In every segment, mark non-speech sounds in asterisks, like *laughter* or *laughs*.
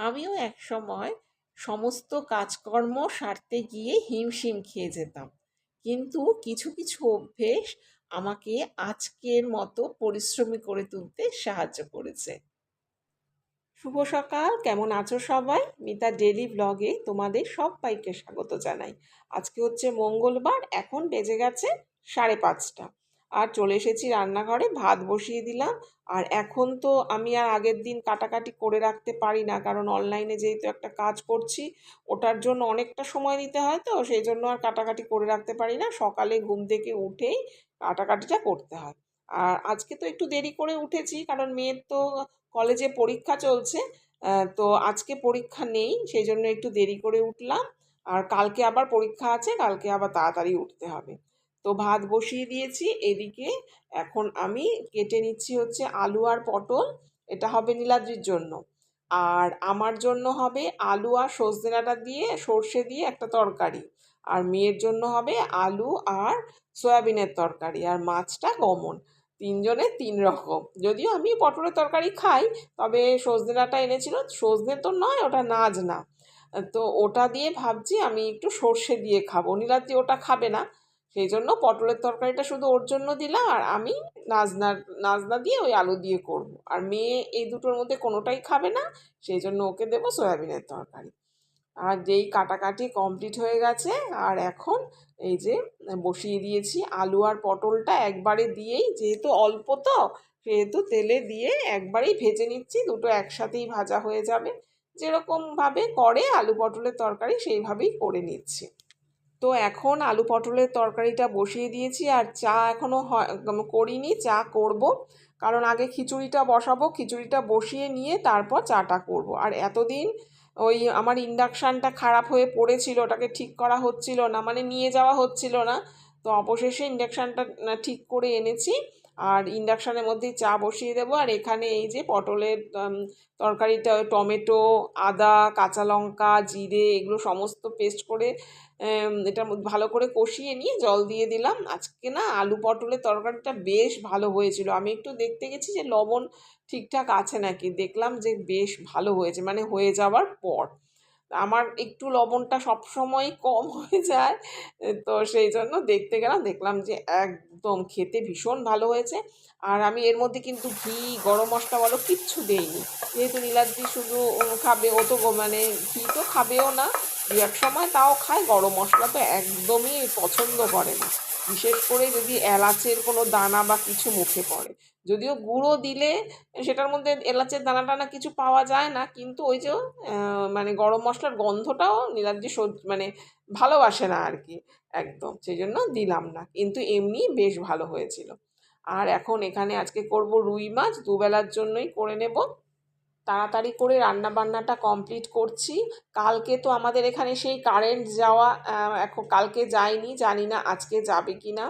আমিও এক সময় সমস্ত কাজকর্ম সারতে গিয়ে হিমশিম খেয়ে যেতাম। কিন্তু কিছু কিছু অভ্যেস আমাকে আজকের মতো পরিশ্রমী করে তুলতে সাহায্য করেছে। শুভ সকাল, কেমন আছো সবাই? মিতা ডেলি ব্লগে তোমাদের সবাইকে স্বাগত জানাই। আজকে হচ্ছে মঙ্গলবার, এখন বেজে গেছে সাড়ে পাঁচটা। আর চলে এসেছি রান্নাঘরে, ভাত বসিয়ে দিলাম। আর এখন তো আমি আর আগের দিন কাটাকাটি করে রাখতে পারি না, কারণ অনলাইনে যেহেতু একটা কাজ করছি, ওটার জন্য অনেকটা সময় দিতে হয় তো, সেই জন্য আর কাটাকাটি করে রাখতে পারি না। সকালে ঘুম থেকে উঠেই কাটাকাটিটা করতে হয়। আর আজকে তো একটু দেরি করে উঠেছি, কারণ মেয়ের তো কলেজে পরীক্ষা চলছে তো আজকে পরীক্ষা নেই, সেই জন্য একটু দেরি করে উঠলাম। আর কালকে আবার পরীক্ষা আছে, কালকে আবার তাড়াতাড়ি উঠতে হবে। তো ভাত বসিয়ে দিয়েছি, এদিকে এখন আমি কেটে নিচ্ছি হচ্ছে আলু আর পটল, এটা হবে নীলাদ্রির জন্য। আর আমার জন্য হবে আলু আর সজনে ডাঁটা দিয়ে, সর্ষে দিয়ে একটা তরকারি। আর মেয়ের জন্য হবে আলু আর সয়াবিনের তরকারি, আর মাছটা কমন। তিনজনে তিন রকম। যদিও আমি পটলের তরকারি খাই, তবে সজনে ডাঁটা এনেছিল সজনে তো নয়, ওটা নাজ না। তো ওটা দিয়ে ভাবছি আমি একটু সর্ষে দিয়ে খাব। নীলাদ্রি ওটা খাবে না সেই জন্য পটলের তরকারিটা শুধু ওর জন্য দিলাম আর আমি নাজনা নাজনা দিয়ে ওই আলু দিয়ে করব। আর মেয়ে এই দুটোর মধ্যে কোনোটাই খাবে না, সেই জন্য ওকে দেবো সয়াবিনের তরকারি। আর যেই কাটাকাটি কমপ্লিট হয়ে গেছে, আর এখন এই যে বসিয়ে দিয়েছি আলু আর পটলটা একবারে দিয়েই, যেহেতু অল্প তো, সেহেতু তেলে দিয়ে একবারেই ভেজে নিচ্ছি, দুটো একসাথেই ভাজা হয়ে যাবে। যেরকমভাবে করে আলু পটলের তরকারি, সেইভাবেই করে নিচ্ছি। তো এখন আলু পটলের তরকারিটা বসিয়ে দিয়েছি আর চা এখনও করিনি, চা করব। কারণ আগে খিচুড়িটা বসাবো, খিচুড়িটা বসিয়ে নিয়ে তারপর চাটা করব। আর এতদিন ওই আমার ইন্ডাকশানটা খারাপ হয়ে পড়েছিল, ওটাকে ঠিক করা হচ্ছিল না মানে নিয়ে যাওয়া হচ্ছিল না। তো অবশেষে ইন্ডাকশানটা ঠিক করে এনেছি। আর ইন্ডাকশানের মধ্যেই চা বসিয়ে দেবো। আর এখানে এই যে পটলের তরকারিটা, টমেটো, আদা, কাঁচা লঙ্কা, জিরে, এগুলো সমস্ত পেস্ট করে এটা ভালো করে কষিয়ে নিয়ে জল দিয়ে দিলাম। আজকে না আলু পটলের তরকারিটা বেশ ভালো হয়েছিল। আমি একটু দেখতে গেছি যে লবণ ঠিকঠাক আছে নাকি? দেখলাম যে বেশ ভালো হয়েছে মানে হয়ে যাওয়ার পর। আমার একটু লবণটা সবসময় কম *laughs* হয়ে যায়। তো সেই জন্য দেখতে গেলাম, দেখলাম যে একদম খেতে ভীষণ ভালো হয়েছে। আর আমি এর মধ্যে কিন্তু ঘি, গরম মশলা বলো কিচ্ছু দেইনি। যেহেতু নীলাদ্রি শুধু খাবে, ও তো মানে ঘি তো খাবেও না। দু এক সময় তাও খায়, গরম মশলা তো একদমই পছন্দ করে না। বিশেষ করে যদি এলাচের কোনো দানা বা কিছু মুখে পড়ে। যদিও গুঁড়ো দিলে সেটার মধ্যে এলাচের দানা টানা কিছু পাওয়া যায় না, কিন্তু ওই যে মানে গরম মশলার গন্ধটাও নীলাদ্রি মানে ভালোবাসে না আর কি, একদম সেই জন্য দিলাম না, কিন্তু এমনি বেশ ভালো হয়েছিল। আর এখন এখানে আজকে করব রুই মাছ, দুবেলার জন্যই করে নেব। তাড়াতাড়ি করে রান্না বান্নাটা কমপ্লিট করছি। কালকে তো আমাদের এখানে সেই কারেন্ট যাওয়া এখন কালকে যায়নি জানি না আজকে যাবে কি না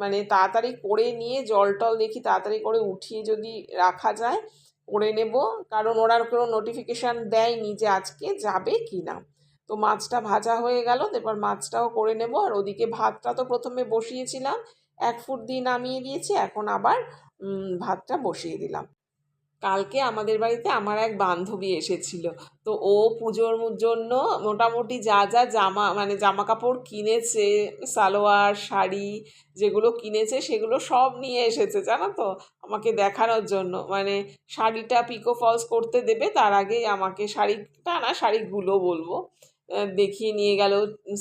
মানে তাড়াতাড়ি করে নিয়ে জল টল দেখি, তাড়াতাড়ি করে উঠিয়ে যদি রাখা যায়, করে নেব। কারণ ওরা কোনো নোটিফিকেশান দেয়নি যে আজকে যাবে কি না তো মাছটা ভাজা হয়ে গেল, এবার মাছটাও করে নেব। আর ওদিকে ভাতটা তো প্রথমে বসিয়েছিলাম, এক ফুট দিয়ে নামিয়ে দিয়েছি, এখন আবার ভাতটা বসিয়ে দিলাম। কালকে আমাদের বাড়িতে আমার এক বান্ধবী এসেছিল। তো ও পুজোর জন্য মোটামুটি যা যা জামা মানে জামা কাপড় কিনেছে, সালোয়ার, শাড়ি যেগুলো কিনেছে সেগুলো সব নিয়ে এসেছে, জানো তো? আমাকে দেখানোর জন্য। মানে শাড়িটা পিকো ফলস করতে দেবে, তার আগেই আমাকে শাড়িটা না, শাড়িগুলো বলব। দেখিয়ে নিয়ে গেল,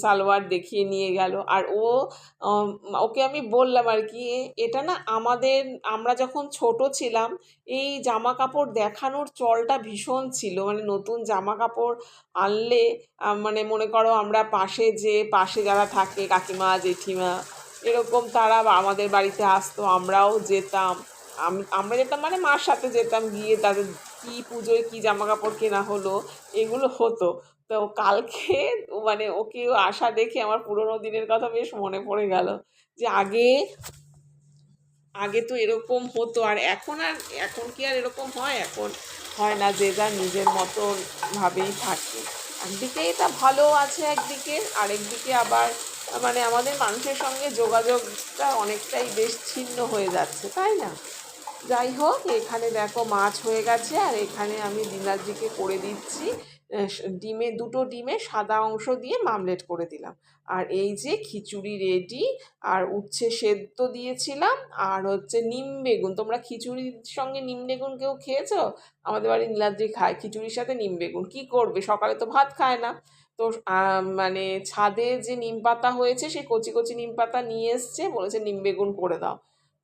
সালোয়ার দেখিয়ে নিয়ে গেল। আর ও ওকে আমি বললাম আর কি, এটা না আমাদের, আমরা যখন ছোট ছিলাম, এই জামা কাপড় দেখানোর চলটা ভীষণ ছিল। মানে নতুন জামা কাপড় আনলে মানে মনে করো আমরা পাশে যে, পাশে যারা থাকে, কাকিমা, জেঠিমা, এরকম তারা আমাদের বাড়িতে আসতো, আমরাও যেতাম। আমরা যেতাম মানে মার সাথে যেতাম, গিয়ে তাদের কী পুজোয় কী জামা কাপড় কেনা হলো, এগুলো হতো। তো কালকে *laughs* মানে ওকে আসা দেখে আমার পুরোনো দিনের কথা বেশ মনে পড়ে গেল যে আগে আগে তো এরকম হতো আর এখন আর, এখন কি আর এরকম হয়? এখন হয় না যে যার নিজের মতন ভাবেই থাকে। একদিকে এটা ভালো আছে একদিকে, আরেকদিকে আবার মানে আমাদের মানুষের সঙ্গে যোগাযোগটা অনেকটাই বেশ ছিন্ন হয়ে যাচ্ছে, তাই না? যাই হোক, এখানে দেখো মাছ হয়ে গেছে আর এখানে আমি দিনাজিকে করে দিচ্ছি। ডিমে, দুটো ডিমে সাদা অংশ দিয়ে মামলেট করে দিলাম। আর এই যে খিচুড়ি রেডি আর উচ্ছে সেদ্ধ দিয়েছিলাম, আর হচ্ছে নিম বেগুন। তোমরা খিচুড়ির সঙ্গে নিম বেগুন কেউ খেয়েছো? আমাদের বাড়ি নীলাদ্রি খায় খিচুড়ির সাথে নিম বেগুন। কী করবে? সকালে তো ভাত খায় না। তো মানে ছাদে যে নিম পাতা হয়েছে সেই কচি কচি নিম পাতা নিয়ে এসছে, বলেছে নিম বেগুন করে দাও।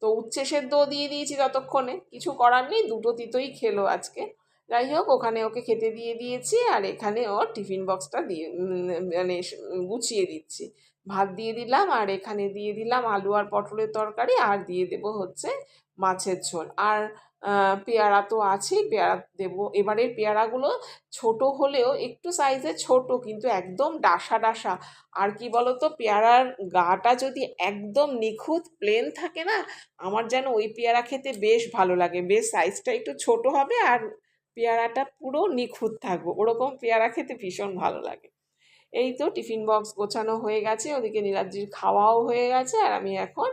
তো উচ্ছে সেদ্ধও দিয়ে দিয়েছি ততক্ষণে কিছু করার নেই, দুটো তিতোই খেলো আজকে। যাই হোক, ওখানে ওকে খেতে দিয়ে দিয়েছি আর এখানে ওর টিফিন বক্সটা দিয়ে মানে গুছিয়ে দিচ্ছি। ভাত দিয়ে দিলাম আর এখানে দিয়ে দিলাম আলু আর পটলের তরকারি আর দিয়ে দেব হচ্ছে মাছের ঝোল। আর পেয়ারা তো আছেই, পেয়ারা দেবো। এবারের পেয়ারাগুলো ছোট হলেও একটু সাইজে ছোট, কিন্তু একদম ডাসা ডাসা। আর কি বলতো, পেয়ারার গাটা যদি একদম নিখুঁত প্লেন থাকে না, আমার যেন ওই পেয়ারা খেতে বেশ ভালো লাগে। বেশ সাইজটা একটু ছোট হবে আর পেয়ারাটা পুরো নিখুঁত থাকব। ওরকম পেয়ারা খেতে ভীষণ ভালো লাগে। এই তো টিফিন বক্স গোছানো হয়ে গেছে ওদিকে নীলাদ্রির খাওয়াও হয়ে গেছে আর আমি এখন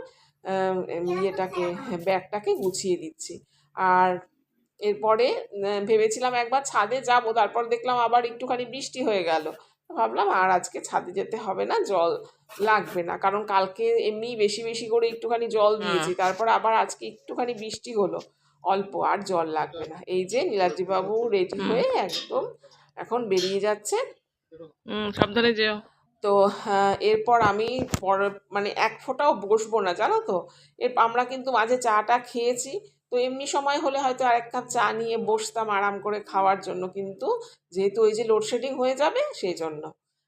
ইয়েটাকে ব্যাগটাকে গুছিয়ে দিচ্ছি। আর এরপরে ভেবেছিলাম একবার ছাদে যাব তারপর দেখলাম আবার একটুখানি বৃষ্টি হয়ে গেল। ভাবলাম আর আজকে ছাদে যেতে হবে না জল লাগবে না কারণ কালকে এমনি বেশি বেশি করে একটুখানি জল দিয়েছি তারপর আবার আজকে একটুখানি বৃষ্টি হলো। অল্প আর জল লাগবে না। এই যে নীলাদ্রিবাবু রেডি হয়ে একদম এখন বেরিয়ে যাচ্ছে। সাবধানে যেও। তো আহ, এরপর আমি পর মানে এক ফোঁটাও বসবো না জানো তো? এর আমরা কিন্তু মাঝে চাটা খেয়েছি। তো এমনি সময় হলে হয়তো আরেক কাপ চা নিয়ে বসতাম আরাম করে খাওয়ার জন্য কিন্তু যেহেতু ওই যে লোডশেডিং হয়ে যাবে সেই জন্য।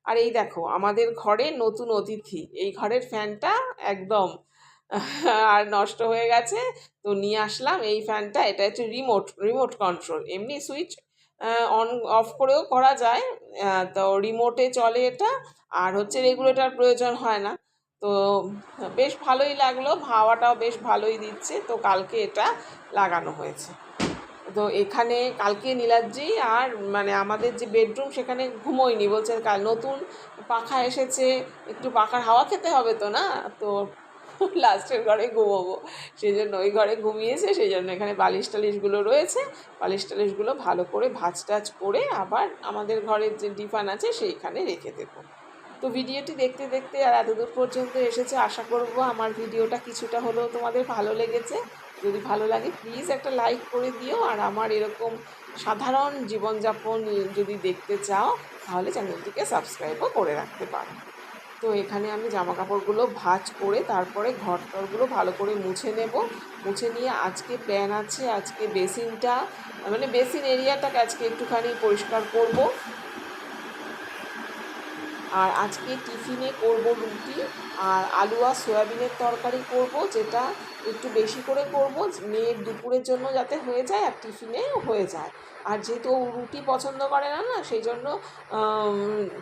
আর এই দেখো আমাদের ঘরে নতুন অতিথি। এই ঘরের ফ্যানটা একদম আর নষ্ট হয়ে গেছে। তো নিয়ে আসলাম এই ফ্যানটা। এটা হচ্ছে রিমোট রিমোট কন্ট্রোল এমনি সুইচ অন অফ করেও করা যায়। তো রিমোটে চলে এটা। আর হচ্ছে রেগুলেটার প্রয়োজন হয় না। তো বেশ ভালোই লাগল। হাওয়াটাও বেশ ভালোই দিচ্ছে। তো কালকে এটা লাগানো হয়েছে। তো এখানে কালকে নীলাদ্রি আর মানে আমাদের যে বেডরুম সেখানে ঘুমোয়নি। বলছে কাল নতুন পাখা এসেছে। একটু পাখার হাওয়া খেতে হবে তো না? তো লাস্টের ঘরে ঘুমোবো। সেই জন্য ওই ঘরে ঘুমিয়েছে সেই জন্য এখানে বালিশ টালিশগুলো রয়েছে। বালিশ টালিশগুলো ভালো করে ভাজ টাজ করে আবার আমাদের ঘরের যে ডিফান আছে সেইখানে রেখে দেবো। তো ভিডিওটি দেখতে দেখতে আর এতদূর পর্যন্ত এসেছে, আশা করব আমার ভিডিওটা কিছুটা হলেও তোমাদের ভালো লেগেছে। যদি ভালো লাগে প্লিজ একটা লাইক করে দিও আর আমার এরকম সাধারণ জীবনযাপন যদি দেখতে চাও, তাহলে চ্যানেলটিকে সাবস্ক্রাইবও করে রাখতে পারো। তো এখানে আমি জামা কাপড়গুলো ভাঁজ করে তারপরে ঘর টরগুলো ভালো করে মুছে নেব। মুছে নিয়ে আজকে প্ল্যান আছে, আজকে বেসিনটা মানে বেসিন এরিয়াটাকে আজকে একটুখানি পরিষ্কার করব। আর আজকে টিফিনে করব রুটি আর আলু আর সয়াবিনের তরকারি করব, যেটা একটু বেশি করে করব, মেয়ের দুপুরের জন্য যাতে হয়ে যায় আর টিফিনে হয়ে যায়। আর যেহেতু রুটি পছন্দ করে না না, সেই জন্য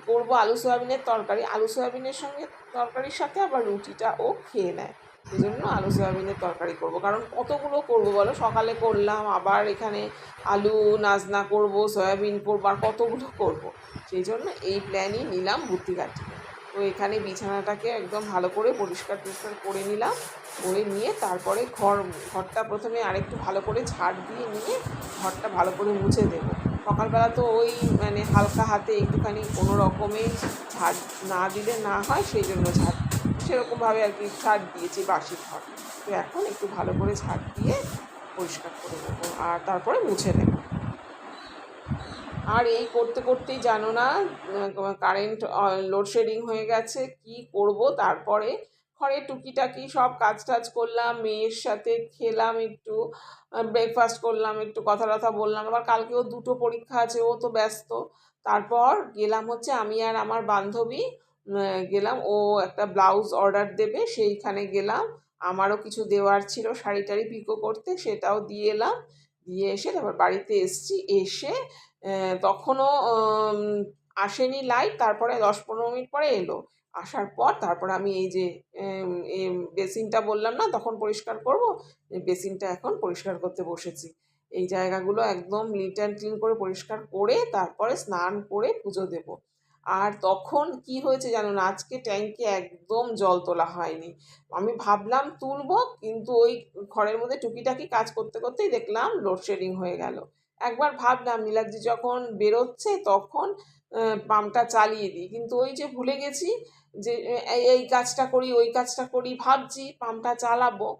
করব আলু সয়াবিনের তরকারি। আলু সয়াবিনের সঙ্গে তরকারির সাথে আবার রুটিটা ও খেয়ে নেয়। সেই জন্য আলু সয়াবিনের তরকারি করব। কারণ কতগুলো করব বলো? সকালে করলাম, আবার এখানে আলু নাজনা করব, সয়াবিন করব, আর কতগুলো করব। সেই জন্য এই প্ল্যানই নিলাম বুদ্ধি কাটিয়ে তো এখানে বিছানাটাকে একদম ভালো করে পরিষ্কার টরিষ্কার করে নিলাম, করে নিয়ে তারপরে ঘর, ঘরটা প্রথমে আরেকটু ভালো করে ঝাড় দিয়ে নিয়ে ঘরটা ভালো করে মুছে দেবো। সকালবেলা তো ওই মানে হালকা হাতে একটুখানি কোনো রকমে ঝাড় না দিলে না হয়, সেই জন্য ঝাড়, সেরকমভাবে আর কি ঝাড় দিয়েছি বাসি ঘর। তো এখন একটু ভালো করে ঝাড় দিয়ে পরিষ্কার করে নেব আর তারপরে মুছে নেব। আর এই করতে করতেই জানো না কারেন্ট লোডশেডিং হয়ে গেছে, কি করব তারপরে ঘরে টুকিটাকি সব কাজ টাজ করলাম, মেয়ের সাথে খেলাম একটু ব্রেকফাস্ট করলাম, একটু কথা টথা বললাম, আবার কালকেও দুটো পরীক্ষা আছে, ও তো ব্যস্ত। তারপর গেলাম হচ্ছে আমি আর আমার বান্ধবী গেলাম, ও একটা ব্লাউজ অর্ডার দেবে, সেইখানে গেলাম। আমারও কিছু দেওয়ার ছিল, শাড়ি টাড়ি পিকো করতে, সেটাও দিয়ে এলাম। দিয়ে এসে তারপর বাড়িতে এসছি, এসে তখনও আসেনি লাইট তারপরে দশ পনেরো মিনিট পরে এলো। আসার পর তারপর আমি এই যে বেসিনটা বললাম না, তখন পরিষ্কার করব। বেসিনটা এখন পরিষ্কার করতে বসেছি। এই জায়গাগুলো একদম নিট অ্যান্ড ক্লিন করে পরিষ্কার করে তারপরে স্নান করে পুজো দেব। আর তখন কি হয়েছে জানো না আজকে ট্যাঙ্কে একদম জল তোলা হয়নি। আমি ভাবলাম তুলবো, কিন্তু ওই ঘরের মধ্যে টুকিটাকি কাজ করতে করতেই দেখলাম লোডশেডিং হয়ে গেল। একবার ভাবলাম, নীলাদ্রি যখন বেরোচ্ছে তখন পাম্পটা চালিয়ে দিই। কিন্তু ওই যে ভুলে গেছি যে এই কাজটা করি, ওই কাজটা করি, ভাবছি পাম্পটা চালাবো।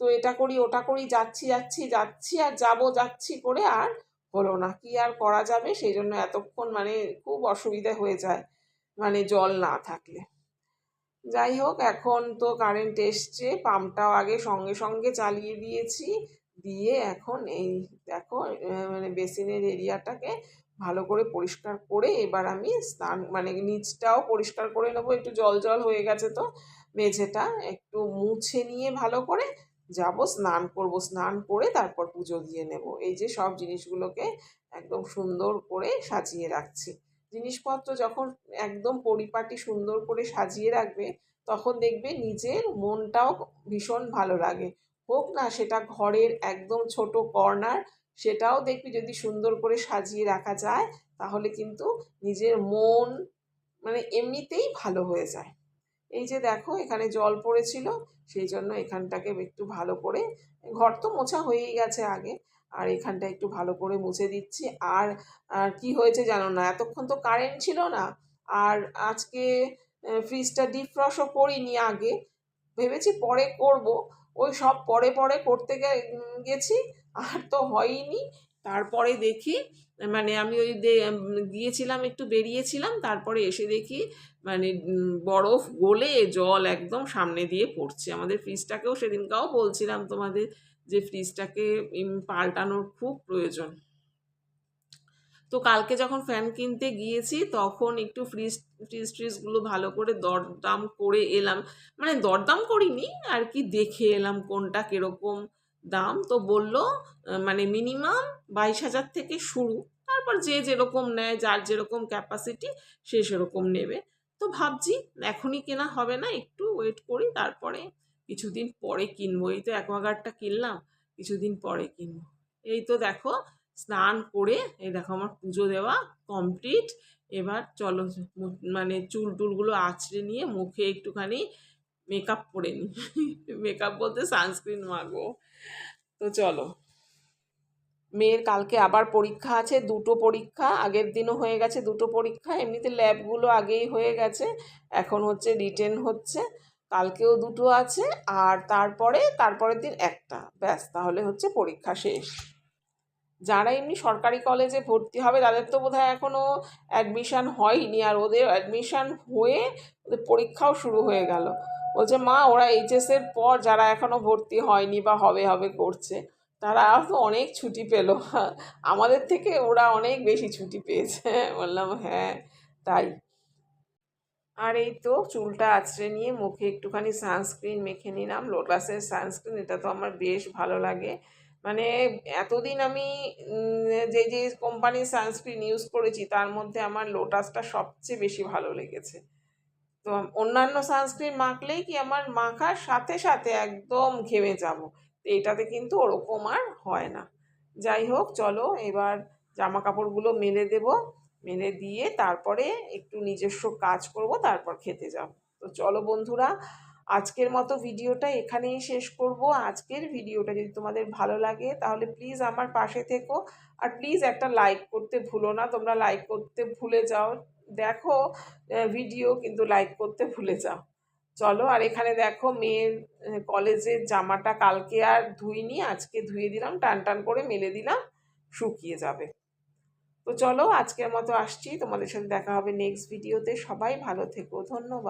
তো এটা করি, ওটা করি, যাচ্ছি যাচ্ছি যাচ্ছি, আর যাব, যাচ্ছি করে আর হলো না। কি আর করা যাবে? সেই জন্য এতক্ষণ মানে খুব অসুবিধা হয়ে যায় মানে জল না থাকলে। যাই হোক, এখন তো কারেন্ট এসছে, পাম্পটাও আগে সঙ্গে সঙ্গে চালিয়ে দিয়েছি। দিয়ে এখন এই দেখো মানে বেসিনের এরিয়াটাকে ভালো করে পরিষ্কার করে এবার আমি স্নান মানে নিচটাও পরিষ্কার করে নেব। একটু জল জল হয়ে গেছে তো। মেঝেটা একটু মুছে নিয়ে ভালো করে যাব, স্নান করব। স্নান করে তারপর পুজো দিয়ে নেব। এই যে সব জিনিসগুলোকে একদম সুন্দর করে সাজিয়ে রাখছি। জিনিসপত্র যখন একদম পরিপাটি সুন্দর করে সাজিয়ে রাখবে, তখন দেখবে নিজের মনটাও ভীষণ ভালো লাগে। হোক না, সেটা ঘরের একদম ছোট কর্নার সেটাও দেখবি যদি সুন্দর করে সাজিয়ে রাখা যায়, তাহলে কিন্তু নিজের মন মানে এমনিতেই ভালো হয়ে যায়। এই যে দেখো এখানে জল পড়েছিল, সেই জন্য এখানটাকে একটু ভালো করে, ঘর তো মোছা হয়েই গেছে আগে, আর এখানটা একটু ভালো করে মুছে দিচ্ছি। আর আর কি হয়েছে জানো না, এতক্ষণ তো কারেন্ট ছিল না, আর আজকে ফ্রিজটা ডিফ্রশও করিনি আগে, ভেবেছি পরে করব, ওই সব পরে পরে করতে গেছি আর তো হয়নি। তারপরে দেখি মানে আমি ওই গিয়েছিলাম, একটু বেরিয়েছিলাম, তারপরে এসে দেখি মানে বরফ গলে জল একদম সামনে দিয়ে পড়ছে। আমাদের ফ্রিজটাকেও সেদিনকাও বলছিলাম তোমাদের যে ফ্রিজটাকে পাল্টানোর খুব প্রয়োজন। তো কালকে যখন ফ্যান কিনতে গিয়েছি, তখন একটু ফ্রিজ ফ্রিজ ট্রিজগুলো ভালো করে দরদাম করে এলাম। মানে দরদাম করিনি, আর কি দেখে এলাম কোনটা কীরকম। দাম তো বলল মানে মিনিমাম বাইশ হাজার থেকে শুরু। তারপর যে যেরকম নেয়, যার যেরকম ক্যাপাসিটি সে সেরকম নেবে। তো ভাবছি এখনই কেনা হবে না, একটু ওয়েট করি, তারপরে কিছুদিন পরে কিনবো। এই তো অ্যাকোয়াগার্ডটা কিনলাম, কিছুদিন পরে কিনবো। এই তো দেখো, স্নান করে, এই দেখো আমার পুজো দেওয়া কমপ্লিট এবার চলো মানে চুল টুলগুলো আঁচড়ে নিয়ে মুখে একটুখানি মেকআপ করে নিই মেকআপ বলতে সানস্ক্রিন মাগো তো চলো। মেয়ের কালকে আবার পরীক্ষা আছে, দুটো পরীক্ষা। আগের দিনও হয়ে গেছে দুটো পরীক্ষা। এমনিতে ল্যাবগুলো আগেই হয়ে গেছে, এখন হচ্ছে রিটেন হচ্ছে। কালকেও দুটো আছে, আর তারপরে, তারপরের দিন একটা। ব্যাস, তাহলে হচ্ছে পরীক্ষা শেষ। যারা এমনি সরকারি কলেজে ভর্তি হবে, তাদের তো বোধহয় এখনও অ্যাডমিশান হয়নি আর ওদের অ্যাডমিশান হয়ে ওদের পরীক্ষাও শুরু হয়ে গেল। বলছে, মা, ওরা এইচএসের পর যারা এখনও ভর্তি হয়নি বা হবে হবে করছে, তারা তো অনেক ছুটি পেল। *laughs* আমাদের থেকে ওরা অনেক বেশি ছুটি পেয়েছে। *laughs* বললাম হ্যাঁ তাই। আর এই তো চুলটা আঁচড়ে নিয়ে মুখে একটুখানি সানস্ক্রিন মেখে নিলাম। লোটাসের সানস্ক্রিন এটা তো আমার বেশ ভালো লাগে। মানে এতদিন আমি যে যে, কোম্পানির সানস্ক্রিন ইউজ করেছি, তার মধ্যে আমার লোটাসটা সবচেয়ে বেশি ভালো লেগেছে। তো অন্যান্য সানস্ক্রিন মাখলেই কি আমার মাখার সাথে সাথে একদম ঘেমে যাব। এটাতে কিন্তু ওরকম আর হয় না। যাই হোক, চলো এবার জামা কাপড়গুলো মেলে দেব। মেলে দিয়ে তারপরে একটু নিজস্ব কাজ করব, তারপর খেতে যাব। তো চলো বন্ধুরা, আজকের মতো ভিডিওটা এখানেই শেষ করব। আজকের ভিডিওটা যদি তোমাদের ভালো লাগে, তাহলে প্লিজ আমার পাশে থেকো। আর প্লিজ একটা লাইক করতে ভুলো না। তোমরা লাইক করতে ভুলে যাও। দেখো ভিডিও কিন্তু লাইক করতে ভুলে যাও। চলো, আর এখানে দেখো, মেয়ের কলেজের জামাটা কালকে আর ধুইনি, আজকে ধুয়ে দিলাম, টান টান করে মেলে দিলাম, শুকিয়ে যাবে। তো চলো, আজকের মতো আসছি, তোমাদের সাথে দেখা হবে নেক্সট ভিডিওতে সবাই ভালো থেকো, ধন্যবাদ।